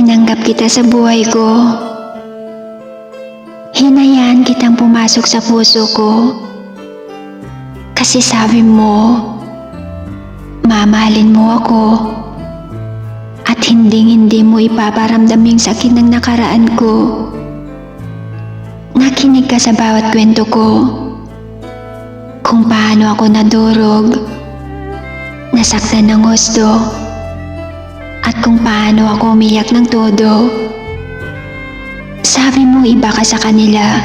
Tinanggap kita sa buhay ko. Hinayaan kitang pumasok sa puso ko. Kasi sabi mo, mamahalin mo ako. At hindi hindi mo ipaparamdam yung sakit ng nakaraan ko. Nakinig ka sa bawat kwento ko. Kung paano ako nadurog, nasaktan ng gusto, at kung paano ako umiyak ng todo. Sabi mo iba ka sa kanila.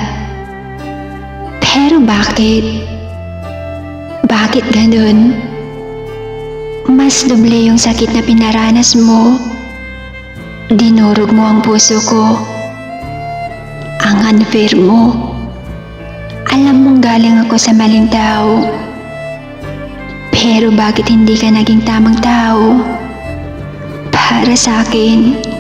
Pero bakit? Bakit ganun? Mas doble yung sakit na pinaranas mo. Dinurog mo ang puso ko. Ang unfair mo. Alam mong galing ako sa maling tao. Pero bakit hindi ka naging tamang tao? Para sa akin.